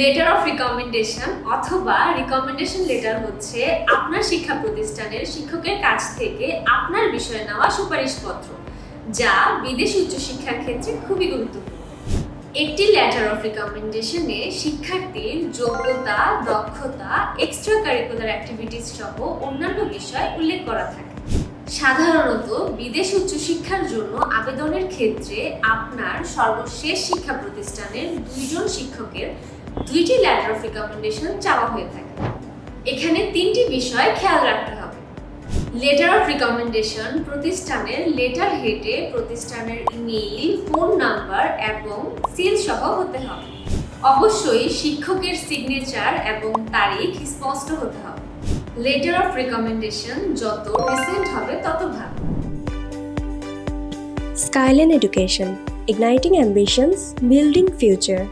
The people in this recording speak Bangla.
লেটার অফ রিকমেন্ডেশন অথবা রিকমেন্ডেশন লেটার হচ্ছে আপনার শিক্ষা প্রতিষ্ঠানের শিক্ষকের কাছ থেকে আপনার বিষয়ে নেওয়া সুপারিশপত্র, যা বিদেশ উচ্চশিক্ষার ক্ষেত্রে খুবই গুরুত্বপূর্ণ। একটি লেটার অফ রিকমেন্ডেশনে শিক্ষার্থীর যোগ্যতা, দক্ষতা এক্সট্রা কারিকুলার অ্যাক্টিভিটিস সহ অন্যান্য বিষয় উল্লেখ করা থাকে। সাধারণত বিদেশ উচ্চশিক্ষার জন্য আবেদনের ক্ষেত্রে আপনার সর্বশেষ শিক্ষা প্রতিষ্ঠানের দুইজন শিক্ষকের দুইটি লেটার অফ রিকমেন্ডেশন চাওয়া হয়ে থাকে। এখানে তিনটি বিষয় খেয়াল রাখতে হবে। লেটার অফ রিকমেন্ডেশন প্রতিষ্ঠানের লেটার হেডে প্রতিষ্ঠানের ইমেইল ফোন নাম্বার এবং সিল সহ হতে হবে। অবশ্যই শিক্ষকের সিগনেচার এবং তারিখ স্পষ্ট হতে হবে। লেটার অফ রিকমেন্ডেশন যত রিসেন্ট হবে Skyline Education Igniting Ambitions, Building Future